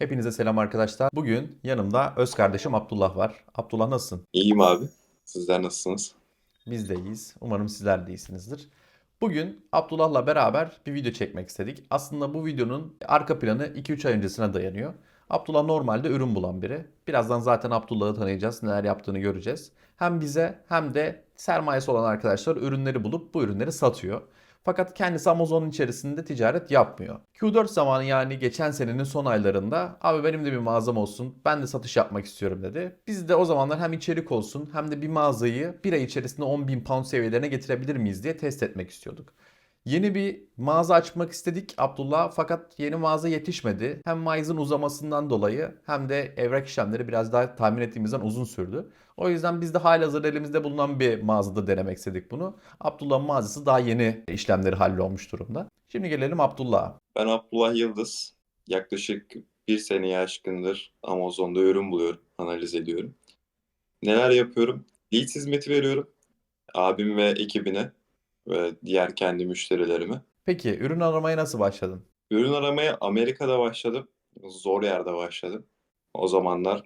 Hepinize selam arkadaşlar. Bugün yanımda öz kardeşim Abdullah var. Abdullah nasılsın? İyiyim abi. Sizler nasılsınız? Biz de iyiyiz. Umarım sizler de iyisinizdir. Bugün Abdullah'la beraber bir video çekmek istedik. Aslında bu videonun arka planı 2-3 ay öncesine dayanıyor. Abdullah normalde ürün bulan biri. Birazdan zaten Abdullah'ı tanıyacağız, neler yaptığını göreceğiz. Hem bize hem de sermayesi olan arkadaşlar ürünleri bulup bu ürünleri satıyor. Fakat kendisi Amazon'un içerisinde ticaret yapmıyor. Q4 zamanı yani geçen senenin son aylarında abi benim de bir mağazam olsun ben de satış yapmak istiyorum dedi. Biz de o zamanlar hem içerik olsun hem de bir mağazayı bir ay içerisinde 10 bin pound seviyelerine getirebilir miyiz diye test etmek istiyorduk. Yeni bir mağaza açmak istedik Abdullah fakat yeni mağaza yetişmedi. Hem Mayıs'ın uzamasından dolayı hem de evrak işlemleri biraz daha tahmin ettiğimizden uzun sürdü. O yüzden biz de halihazırda elimizde bulunan bir mağazada denemek istedik bunu. Abdullah'ın mağazası daha yeni işlemleri hallolmuş durumda. Şimdi gelelim Abdullah'a. Ben Abdullah Yıldız. Yaklaşık bir seneye aşkındır Amazon'da ürün buluyorum, analiz ediyorum. Neler yapıyorum? Leads hizmeti veriyorum. Abim ve ekibine ve diğer kendi müşterilerime. Peki ürün aramaya nasıl başladın? Ürün aramaya Amerika'da başladım. Zor yerde başladım. O zamanlar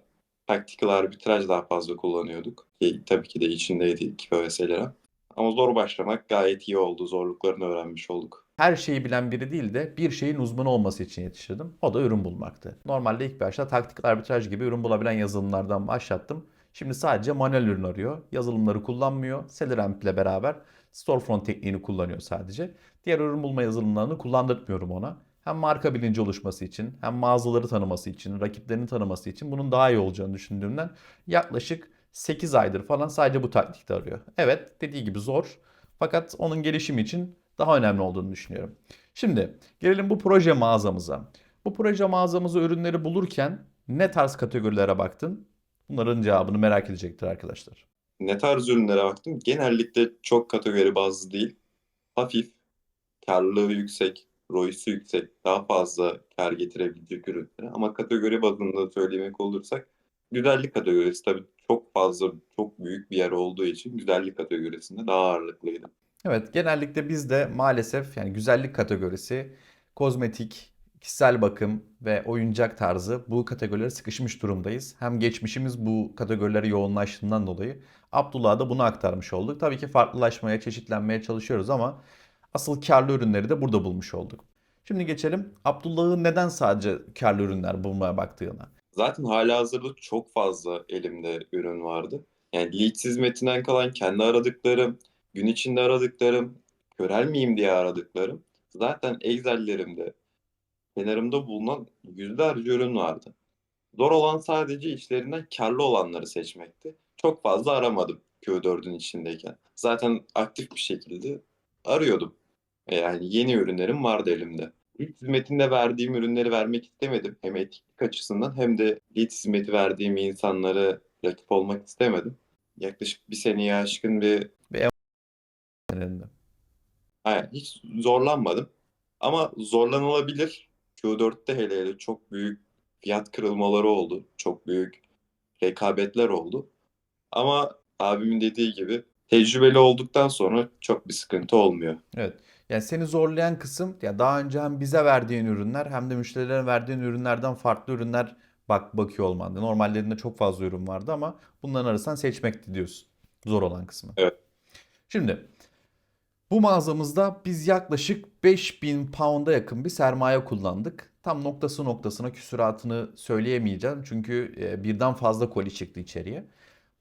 tactical arbitraj daha fazla kullanıyorduk. Ki, tabii ki de içindeydi KVS'lere. Ama zor başlamak gayet iyi oldu. Zorluklarını öğrenmiş olduk. Her şeyi bilen biri değil de bir şeyin uzmanı olması için yetiştirdim. O da ürün bulmaktı. Normalde ilk başta taktik arbitraj gibi ürün bulabilen yazılımlardan başlattım. Şimdi sadece manuel ürün arıyor. Yazılımları kullanmıyor. Celeramp ile beraber storefront tekniğini kullanıyor sadece. Diğer ürün bulma yazılımlarını kullandırtmıyorum ona. Hem marka bilinci oluşması için, hem mağazaları tanıması için, rakiplerini tanıması için bunun daha iyi olacağını düşündüğümden yaklaşık 8 aydır falan sadece bu taktikte arıyor. Evet, dediği gibi zor. Fakat onun gelişimi için daha önemli olduğunu düşünüyorum. Şimdi gelelim bu proje mağazamıza. Bu proje mağazamıza ürünleri bulurken ne tarz kategorilere baktın? Bunların cevabını merak edecektir arkadaşlar. Ne tarz ürünlere baktım? Genellikle çok kategori bazlı değil. Hafif, karlılığı yüksek, ROI'su yüksek, daha fazla kar getirebilecek ürünlere. Ama kategori bazında söylemek olursak güzellik kategorisi tabii çok fazla, çok büyük bir yer olduğu için güzellik kategorisinde daha ağırlıklıydı. Evet, genellikle bizde maalesef yani güzellik kategorisi, kozmetik, kişisel bakım ve oyuncak tarzı bu kategorilere sıkışmış durumdayız. Hem geçmişimiz bu kategorilere yoğunlaştığından dolayı Abdullah'a da bunu aktarmış olduk. Tabii ki farklılaşmaya, çeşitlenmeye çalışıyoruz ama asıl karlı ürünleri de burada bulmuş olduk. Şimdi geçelim Abdullah'ın neden sadece karlı ürünler bulmaya baktığına. Zaten halihazırda çok fazla elimde ürün vardı. Yani Leads hizmetinden kalan kendi aradıklarım, gün içinde aradıklarım, körelmeyeyim diye aradıklarım. Zaten Excel'lerimde, kenarımda bulunan yüzlerce ürün vardı. Zor olan sadece içlerinden karlı olanları seçmekti. Çok fazla aramadım Q4'ün içindeyken. Zaten aktif bir şekilde arıyordum. E Yani yeni ürünlerim vardı elimde. İlk hizmetinde verdiğim ürünleri vermek istemedim. Hem etiklik açısından hem de lead hizmeti verdiğim insanlara rakip olmak istemedim. Yaklaşık bir seneye aşkın bir Elinde. Aynen, hiç zorlanmadım. Ama zorlanılabilir. Q4'te hele hele çok büyük fiyat kırılmaları oldu. Çok büyük rekabetler oldu. Ama abimin dediği gibi tecrübeli olduktan sonra çok bir sıkıntı olmuyor. Evet. Yani seni zorlayan kısım ya daha önce hem bize verdiğin ürünler hem de müşterilere verdiğin ürünlerden farklı ürünler bak bakıyor olmandı. Normallerinde çok fazla ürün vardı ama bunların arasından seçmekti diyorsun. Zor olan kısmı. Evet. Şimdi bu mağazamızda biz yaklaşık 5000 pound'a yakın bir sermaye kullandık. Tam noktası noktasına küsuratını söyleyemeyeceğim çünkü e, birden fazla koli çıktı içeriye.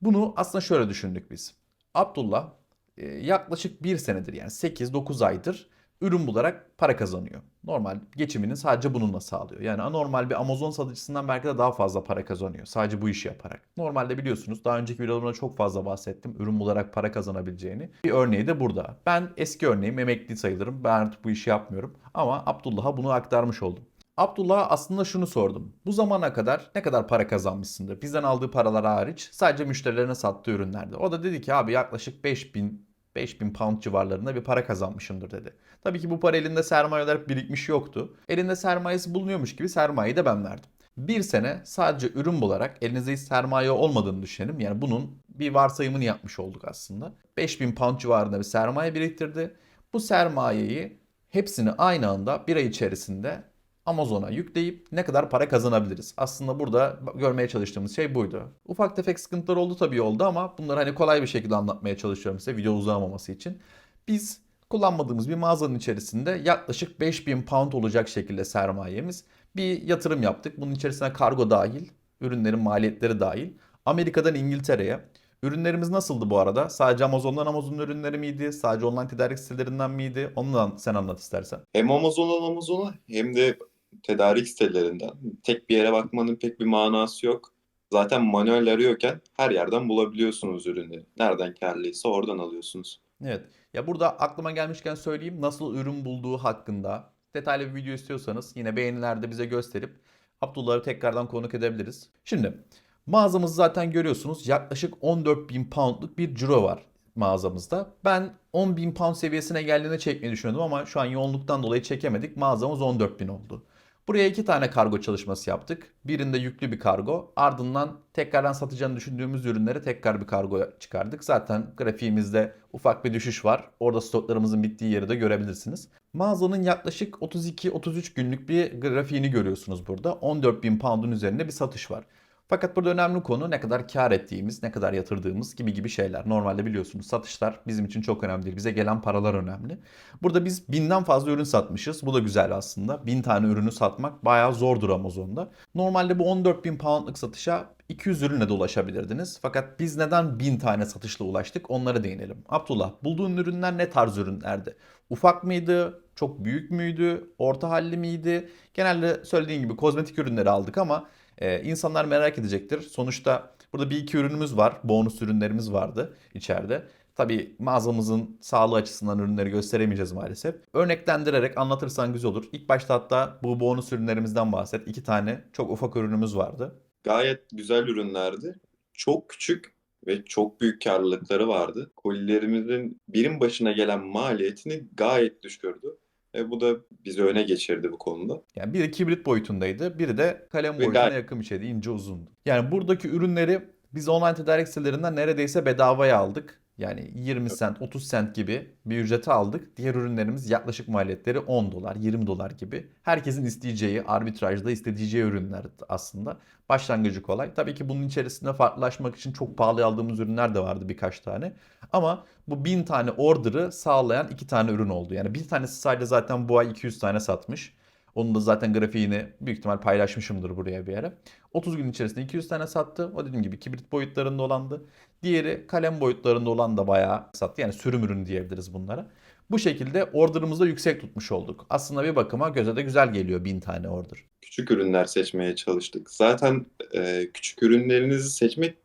Bunu aslında şöyle düşündük biz. Abdullah e, yaklaşık bir senedir yani 8-9 aydır ürün bularak para kazanıyor. Normal geçimini sadece bununla sağlıyor. Yani anormal bir Amazon satıcısından belki de daha fazla para kazanıyor. Sadece bu işi yaparak. Normalde biliyorsunuz daha önceki videolarımda çok fazla bahsettim. Ürün bularak para kazanabileceğini. Bir örneği de burada. Ben eski örneğim emekli sayılırım. Ben artık bu işi yapmıyorum. Ama Abdullah'a bunu aktarmış oldum. Abdullah'a aslında şunu sordum. Bu zamana kadar ne kadar para kazanmışsındır? Bizden aldığı paralar hariç sadece müşterilerine sattığı ürünlerde. O da dedi ki abi yaklaşık 5000 5000 pound civarlarında bir para kazanmışımdır dedi. Tabii ki bu para elinde sermaye olarak birikmiş yoktu. Elinde sermayesi bulunuyormuş gibi sermayeyi de ben verdim. Bir sene sadece ürün bularak elinizde hiç sermaye olmadığını düşünelim. Yani bunun bir varsayımını yapmış olduk aslında. 5000 pound civarında bir sermaye biriktirdi. Bu sermayeyi hepsini aynı anda bir ay içerisinde Amazon'a yükleyip ne kadar para kazanabiliriz? Aslında burada görmeye çalıştığımız şey buydu. Ufak tefek sıkıntılar oldu tabii oldu ama bunları hani kolay bir şekilde anlatmaya çalışıyorum size video uzamaması için. Biz kullanmadığımız bir mağazanın içerisinde yaklaşık 5000 pound olacak şekilde sermayemiz bir yatırım yaptık. Bunun içerisine kargo dahil, ürünlerin maliyetleri dahil. Amerika'dan İngiltere'ye. Ürünlerimiz nasıldı bu arada? Sadece Amazon'dan Amazon ürünleri miydi? Sadece online tedarik sitelerinden miydi? Ondan sen anlat istersen. Hem Amazon'dan Amazon'a hem de tedarik sitelerinden. Tek bir yere bakmanın pek bir manası yok. Zaten manuel arıyorken her yerden bulabiliyorsunuz ürünleri. Nereden karlıysa oradan alıyorsunuz. Evet. Ya burada aklıma gelmişken söyleyeyim nasıl ürün bulduğu hakkında detaylı bir video istiyorsanız yine beğenilerde bize gösterip Abdullah'ı tekrardan konuk edebiliriz. Şimdi mağazamızı zaten görüyorsunuz yaklaşık 14.000 poundluk bir ciro var mağazamızda. Ben 10.000 pound seviyesine geldiğinde çekmeyi düşünüyordum ama şu an yoğunluktan dolayı çekemedik. Mağazamız 14.000 oldu. Buraya iki tane kargo çalışması yaptık. Birinde yüklü bir kargo. Ardından tekrardan satacağını düşündüğümüz ürünleri tekrar bir kargo çıkardık. Zaten grafiğimizde ufak bir düşüş var. Orada stoklarımızın bittiği yeri de görebilirsiniz. Mağazanın yaklaşık 32-33 günlük bir grafiğini görüyorsunuz burada. 14.000 pound'un üzerinde bir satış var. Fakat burada önemli konu ne kadar kar ettiğimiz, ne kadar yatırdığımız gibi gibi şeyler. Normalde biliyorsunuz satışlar bizim için çok önemli değil. Bize gelen paralar önemli. Burada biz binden fazla ürün satmışız. Bu da güzel aslında. Bin tane ürünü satmak bayağı zordur Amazon'da. Normalde bu 14 bin poundlık satışa 200 ürünle de ulaşabilirdiniz. Fakat biz neden 1000 tane satışla ulaştık onlara değinelim. Abdullah bulduğun ürünler ne tarz ürünlerdi? Ufak mıydı? Çok büyük müydü? Orta halli miydi? Genelde söylediğin gibi kozmetik ürünleri aldık ama ee, insanlar merak edecektir. Sonuçta burada bir iki ürünümüz var. Bonus ürünlerimiz vardı içeride. Tabii mağazamızın sağlığı açısından ürünleri gösteremeyeceğiz maalesef. Örneklendirerek anlatırsan güzel olur. İlk başta hatta bu bonus ürünlerimizden bahset. İki tane çok ufak ürünümüz vardı. Gayet güzel ürünlerdi. Çok küçük ve çok büyük karlılıkları vardı. Kolilerimizin birim başına gelen maliyetini gayet düşürdü. E, bu da bizi öne geçirdi bu konuda. Yani biri kibrit boyutundaydı, biri de kalem boyutuna gayet- yakın bir şeydi, ince uzundu. Yani buradaki ürünleri biz online tedarik sitelerinden neredeyse bedavaya aldık. Yani 20 sent, 30 sent gibi bir ücrete aldık. Diğer ürünlerimiz yaklaşık maliyetleri 10 dolar, 20 dolar gibi. Herkesin isteyeceği, arbitrajda isteyeceği ürünler aslında. Başlangıcı kolay. Tabii ki bunun içerisinde farklılaşmak için çok pahalı aldığımız ürünler de vardı birkaç tane. Ama bu 1000 tane order'ı sağlayan iki tane ürün oldu. Yani bir tanesi sadece zaten bu ay 200 tane satmış. Onun da zaten grafiğini büyük ihtimal paylaşmışımdır buraya bir yere. 30 gün içerisinde 200 tane sattı. O dediğim gibi kibrit boyutlarında olandı. Diğeri kalem boyutlarında olan da bayağı sattı. Yani sürüm ürünü diyebiliriz bunlara. Bu şekilde order'ımızı da yüksek tutmuş olduk. Aslında bir bakıma göze de güzel geliyor 1000 tane order. Küçük ürünler seçmeye çalıştık. Zaten e, küçük ürünlerinizi seçmek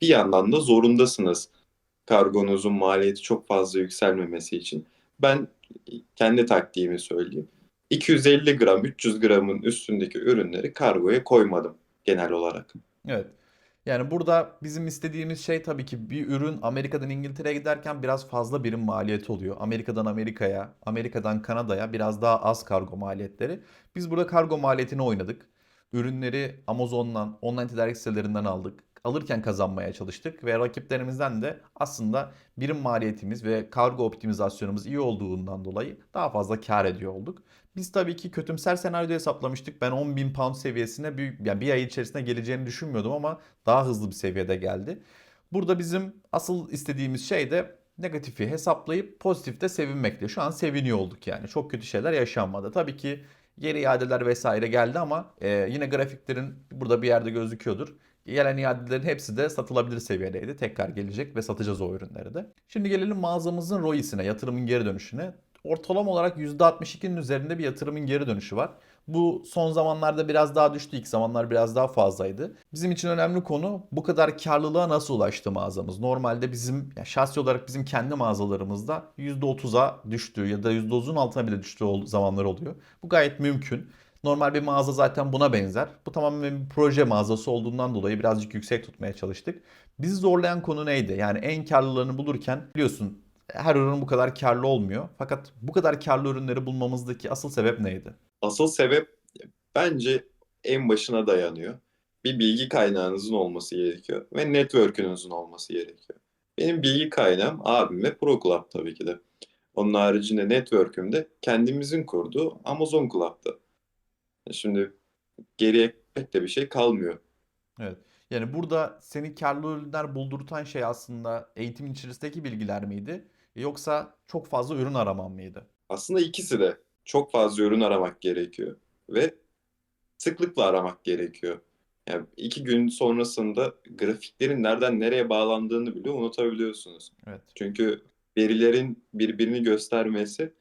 bir yandan da zorundasınız. Kargonuzun maliyeti çok fazla yükselmemesi için. Ben kendi taktiğimi söyleyeyim. 250 gram, 300 gramın üstündeki ürünleri kargoya koymadım genel olarak. Evet. Yani burada bizim istediğimiz şey tabii ki bir ürün Amerika'dan İngiltere'ye giderken biraz fazla birim maliyeti oluyor. Amerika'dan Amerika'ya, Amerika'dan Kanada'ya biraz daha az kargo maliyetleri. Biz burada kargo maliyetini oynadık. Ürünleri Amazon'dan, online tedarik sitelerinden aldık. Alırken kazanmaya çalıştık ve rakiplerimizden de aslında birim maliyetimiz ve kargo optimizasyonumuz iyi olduğundan dolayı daha fazla kar ediyor olduk. Biz tabii ki kötümser senaryoda hesaplamıştık. Ben 10.000 pound seviyesine bir, yani bir ay içerisinde geleceğini düşünmüyordum ama daha hızlı bir seviyede geldi. Burada bizim asıl istediğimiz şey de negatifi hesaplayıp pozitifte sevinmekti. Şu an seviniyor olduk yani. Çok kötü şeyler yaşanmadı. Tabii ki geri iadeler vesaire geldi ama e, yine grafiklerin burada bir yerde gözüküyordur. Gelen iadelerin hepsi de satılabilir seviyedeydi. Tekrar gelecek ve satacağız o ürünleri de. Şimdi gelelim mağazamızın ROI'sine, yatırımın geri dönüşüne. Ortalama olarak %62'nin üzerinde bir yatırımın geri dönüşü var. Bu son zamanlarda biraz daha düştü. İlk zamanlar biraz daha fazlaydı. Bizim için önemli konu bu kadar karlılığa nasıl ulaştı mağazamız? Normalde bizim ya şahsi olarak bizim kendi mağazalarımızda %30'a düştüğü ya da %30'un altına bile düştüğü zamanlar oluyor. Bu gayet mümkün. Normal bir mağaza zaten buna benzer. Bu tamamen bir proje mağazası olduğundan dolayı birazcık yüksek tutmaya çalıştık. Bizi zorlayan konu neydi? Yani en karlılarını bulurken biliyorsun her ürün bu kadar karlı olmuyor. Fakat bu kadar karlı ürünleri bulmamızdaki asıl sebep neydi? Asıl sebep bence en başına dayanıyor. Bir bilgi kaynağınızın olması gerekiyor ve network'ünüzün olması gerekiyor. Benim bilgi kaynağım abim ve ProClub tabii ki de. Onun haricinde network'üm de kendimizin kurduğu Amazon Club'da. Şimdi geriye pek de bir şey kalmıyor. Evet. Yani burada seni karlı ürünler buldurtan şey aslında eğitimin içerisindeki bilgiler miydi? Yoksa çok fazla ürün araman mıydı? Aslında ikisi de çok fazla ürün aramak gerekiyor ve sıklıkla aramak gerekiyor. Yani iki gün sonrasında grafiklerin nereden nereye bağlandığını bile unutabiliyorsunuz. Evet. Çünkü verilerin birbirini göstermesi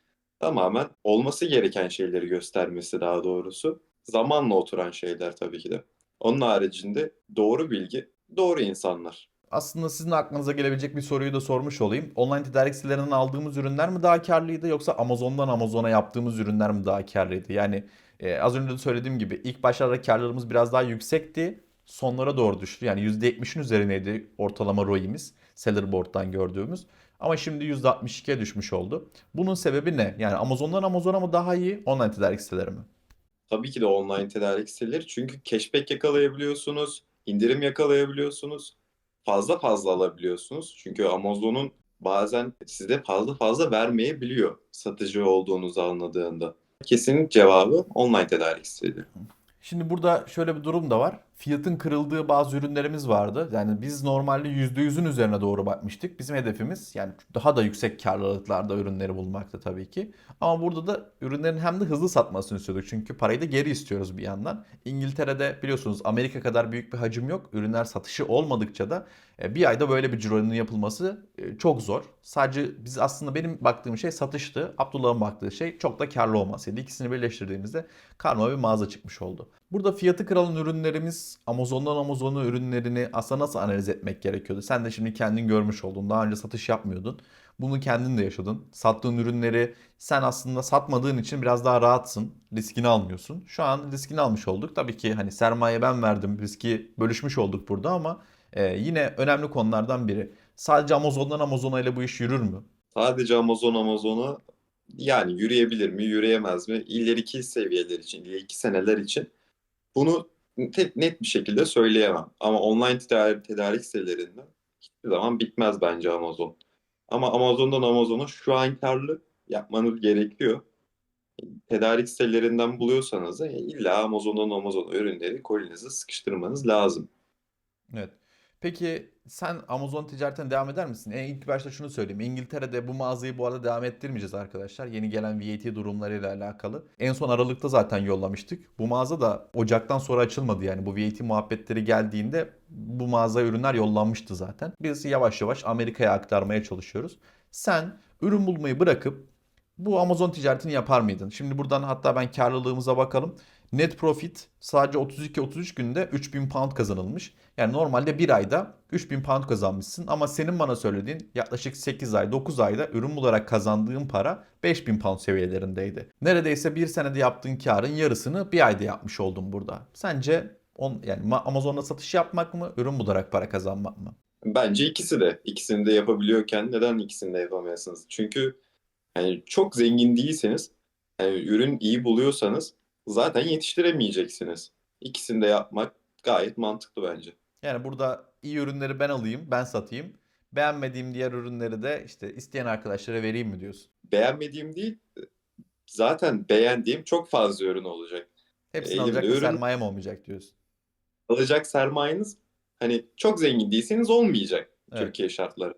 tamamen olması gereken şeyleri göstermesi daha doğrusu. Zamanla oturan şeyler tabii ki de. Onun haricinde doğru bilgi, doğru insanlar. Aslında sizin aklınıza gelebilecek bir soruyu da sormuş olayım. Online tedarik sitelerinden aldığımız ürünler mi daha karlıydı yoksa Amazon'dan Amazon'a yaptığımız ürünler mi daha karlıydı? Yani e, az önce de söylediğim gibi ilk başlarda karlılığımız biraz daha yüksekti. Sonlara doğru düştü. Yani %70'in üzerineydi ortalama ROI'miz. Sellerboard'dan gördüğümüz. Ama şimdi %62'ye düşmüş oldu. Bunun sebebi ne? Yani Amazon'dan Amazon'a mı daha iyi, online tedarik siteleri mi? Tabii ki de online tedarik siteleri çünkü cashback yakalayabiliyorsunuz, indirim yakalayabiliyorsunuz, fazla fazla alabiliyorsunuz. Çünkü Amazon'un bazen size fazla fazla vermeyebiliyor satıcı olduğunuzu anladığında. Kesin cevabı online tedarik siteleri. Şimdi burada şöyle bir durum da var. Fiyatın kırıldığı bazı ürünlerimiz vardı. Yani biz normalde %100'ün üzerine doğru bakmıştık. Bizim hedefimiz yani daha da yüksek karlılıklarda ürünleri bulmaktı tabii ki. Ama burada da ürünlerin hem de hızlı satmasını istiyorduk. Çünkü parayı da geri istiyoruz bir yandan. İngiltere'de biliyorsunuz Amerika kadar büyük bir hacim yok. Ürünler satışı olmadıkça da e, bir ayda böyle bir cironun yapılması e, çok zor. Sadece biz aslında benim baktığım şey satıştı. Abdullah'ın baktığı şey çok da karlı olmasıydı. İkisini birleştirdiğimizde karma bir mağaza çıkmış oldu. Burada fiyatı kırılan ürünlerimiz Amazon'dan Amazon'a ürünlerini aslında nasıl analiz etmek gerekiyordu? Sen de şimdi kendin görmüş oldun. Daha önce satış yapmıyordun. Bunu kendin de yaşadın. Sattığın ürünleri sen aslında satmadığın için biraz daha rahatsın. Riskini almıyorsun. Şu an riskini almış olduk. Tabii ki hani sermaye ben verdim. Riski bölüşmüş olduk burada ama e, yine önemli konulardan biri. Sadece Amazon'dan Amazon'a ile bu iş yürür mü? Sadece Amazon Amazon'a yani yürüyebilir mi, yürüyemez mi? İleriki seviyeler için, ileriki seneler için bunu net bir şekilde söyleyemem. Ama online tedarik, tedarik sitelerinde hiçbir zaman bitmez bence Amazon. Ama Amazon'dan Amazon'a şu an karlı yapmanız gerekiyor. Tedarik sitelerinden buluyorsanız da illa Amazon'dan Amazon'a ürünleri kolinize sıkıştırmanız lazım. Evet. Peki sen Amazon ticaretine devam eder misin? En ilk başta şunu söyleyeyim. İngiltere'de bu mağazayı bu arada devam ettirmeyeceğiz arkadaşlar. Yeni gelen VAT durumlarıyla alakalı. En son Aralık'ta zaten yollamıştık. Bu mağaza da Ocak'tan sonra açılmadı yani. Bu VAT muhabbetleri geldiğinde bu mağaza ürünler yollanmıştı zaten. Biz yavaş yavaş Amerika'ya aktarmaya çalışıyoruz. Sen ürün bulmayı bırakıp bu Amazon ticaretini yapar mıydın? Şimdi buradan hatta ben karlılığımıza bakalım. Net profit sadece 32-33 günde 3000 pound kazanılmış. Yani normalde bir ayda 3000 pound kazanmışsın ama senin bana söylediğin yaklaşık 8 ay 9 ayda ürün bularak kazandığın para 5000 pound seviyelerindeydi. Neredeyse bir senede yaptığın karın yarısını bir ayda yapmış oldun burada. Sence on, yani Ma- Amazon'da satış yapmak mı, ürün bularak para kazanmak mı? Bence ikisi de. İkisini de yapabiliyorken neden ikisini de yapamayasınız? Çünkü yani çok zengin değilseniz, yani ürün iyi buluyorsanız zaten yetiştiremeyeceksiniz. İkisini de yapmak gayet mantıklı bence. Yani burada iyi ürünleri ben alayım, ben satayım. Beğenmediğim diğer ürünleri de işte isteyen arkadaşlara vereyim mi diyorsun? Beğenmediğim değil, zaten beğendiğim çok fazla ürün olacak. Hepsini Elimde alacak ürün- sermayem olmayacak diyorsun. Alacak sermayeniz hani çok zengin değilseniz olmayacak Evet. Türkiye şartları.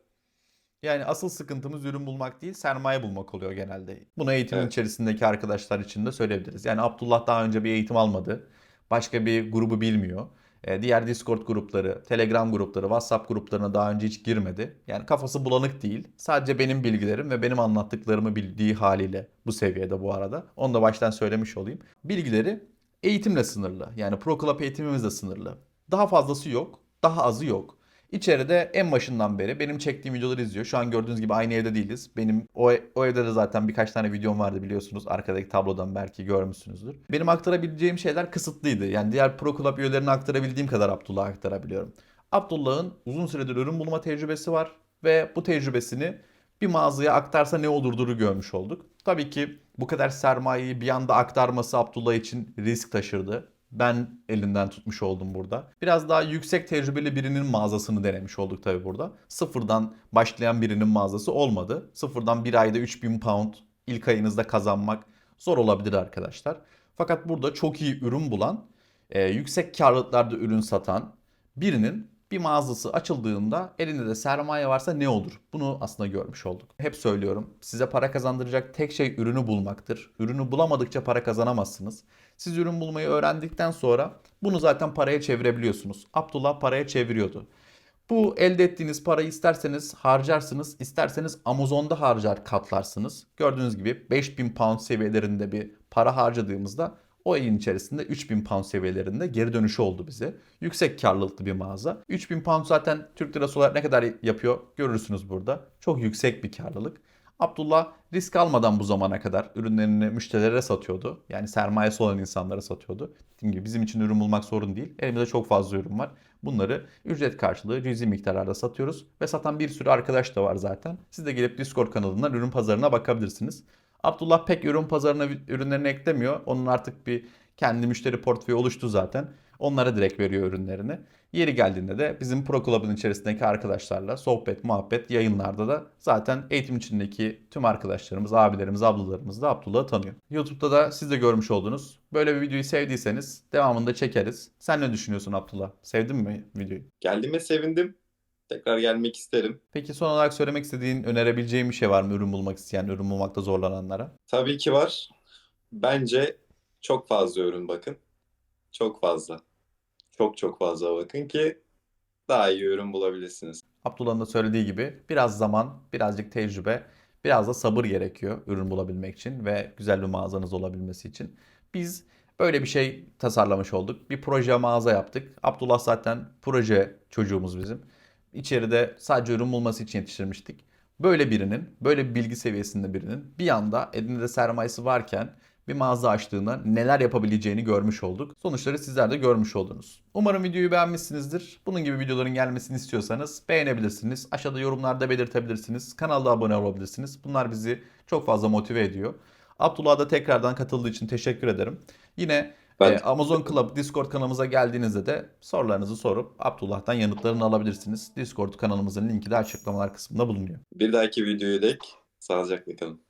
Yani asıl sıkıntımız ürün bulmak değil, sermaye bulmak oluyor genelde. Bunu eğitimin Evet. içerisindeki arkadaşlar için de söyleyebiliriz. Yani Abdullah daha önce bir eğitim almadı. Başka bir grubu bilmiyor. Ee, Diğer Discord grupları, Telegram grupları, WhatsApp gruplarına daha önce hiç girmedi. Yani kafası bulanık değil. Sadece benim bilgilerim ve benim anlattıklarımı bildiği haliyle bu seviyede bu arada. Onu da baştan söylemiş olayım. Bilgileri eğitimle sınırlı. Yani Pro Club eğitimimizle sınırlı. Daha fazlası yok, daha azı yok. İçeride en başından beri benim çektiğim videoları izliyor. Şu an gördüğünüz gibi aynı evde değiliz. Benim o, o evde de zaten birkaç tane videom vardı biliyorsunuz. Arkadaki tablodan belki görmüşsünüzdür. Benim aktarabileceğim şeyler kısıtlıydı. Yani diğer Pro Club üyelerine aktarabildiğim kadar Abdullah'a aktarabiliyorum. Abdullah'ın uzun süredir ürün bulma tecrübesi var ve bu tecrübesini bir mağazaya aktarsa ne olurduğunu görmüş olduk. Tabii ki bu kadar sermayeyi bir anda aktarması Abdullah için risk taşırdı. Ben elinden tutmuş oldum burada. Biraz daha yüksek tecrübeli birinin mağazasını denemiş olduk tabii burada. Sıfırdan başlayan birinin mağazası olmadı. Sıfırdan bir ayda 3000 pound ilk ayınızda kazanmak zor olabilir arkadaşlar. Fakat burada çok iyi ürün bulan, e, yüksek karlılıklarda ürün satan birinin bir mağazası açıldığında elinde de sermaye varsa ne olur? Bunu aslında görmüş olduk. Hep söylüyorum. Size para kazandıracak tek şey ürünü bulmaktır. Ürünü bulamadıkça para kazanamazsınız. Siz ürün bulmayı öğrendikten sonra bunu zaten paraya çevirebiliyorsunuz. Abdullah paraya çeviriyordu. Bu elde ettiğiniz parayı isterseniz harcarsınız, isterseniz Amazon'da harcar katlarsınız. Gördüğünüz gibi 5000 pound seviyelerinde bir para harcadığımızda o ayın içerisinde 3000 pound seviyelerinde geri dönüşü oldu bize. Yüksek karlılıklı bir mağaza. 3000 pound zaten Türk lirası olarak ne kadar yapıyor görürsünüz burada. Çok yüksek bir karlılık. Abdullah risk almadan bu zamana kadar ürünlerini müşterilere satıyordu. Yani sermayesi olan insanlara satıyordu. Dediğim gibi bizim için ürün bulmak sorun değil. Elimizde çok fazla ürün var. Bunları ücret karşılığı cüzi miktarlarda satıyoruz. Ve satan bir sürü arkadaş da var zaten. Siz de gelip Discord kanalından ürün pazarına bakabilirsiniz. Abdullah pek ürün pazarına ürünlerini eklemiyor. Onun artık bir kendi müşteri portföyü oluştu zaten. Onlara direkt veriyor ürünlerini. Yeri geldiğinde de bizim Pro Club'ın içerisindeki arkadaşlarla sohbet, muhabbet, yayınlarda da zaten eğitim içindeki tüm arkadaşlarımız, abilerimiz, ablalarımız da Abdullah'ı tanıyor. YouTube'da da siz de görmüş oldunuz. Böyle bir videoyu sevdiyseniz devamında çekeriz. Sen ne düşünüyorsun Abdullah? Sevdin mi videoyu? Geldiğime sevindim. Tekrar gelmek isterim. Peki son olarak söylemek istediğin, önerebileceğin bir şey var mı ürün bulmak isteyen, ürün bulmakta zorlananlara? Tabii ki var. Bence çok fazla ürün bakın. Çok fazla. Çok çok fazla bakın ki daha iyi ürün bulabilirsiniz. Abdullah'ın da söylediği gibi biraz zaman, birazcık tecrübe, biraz da sabır gerekiyor ürün bulabilmek için ve güzel bir mağazanız olabilmesi için. Biz böyle bir şey tasarlamış olduk. Bir proje mağaza yaptık. Abdullah zaten proje çocuğumuz bizim. İçeride sadece ürün bulması için yetiştirmiştik. Böyle birinin, böyle bir bilgi seviyesinde birinin bir anda elinde sermayesi varken bir mağaza açtığında neler yapabileceğini görmüş olduk. Sonuçları sizler de görmüş oldunuz. Umarım videoyu beğenmişsinizdir. Bunun gibi videoların gelmesini istiyorsanız beğenebilirsiniz. Aşağıda yorumlarda belirtebilirsiniz. Kanalda abone olabilirsiniz. Bunlar bizi çok fazla motive ediyor. Abdullah'a da tekrardan katıldığı için teşekkür ederim. Yine Ben e, Amazon Club Discord kanalımıza geldiğinizde de sorularınızı sorup Abdullah'tan yanıtlarını alabilirsiniz. Discord kanalımızın linki de açıklamalar kısmında bulunuyor. bir dahaki videoyu dek sağlıcakla kalın.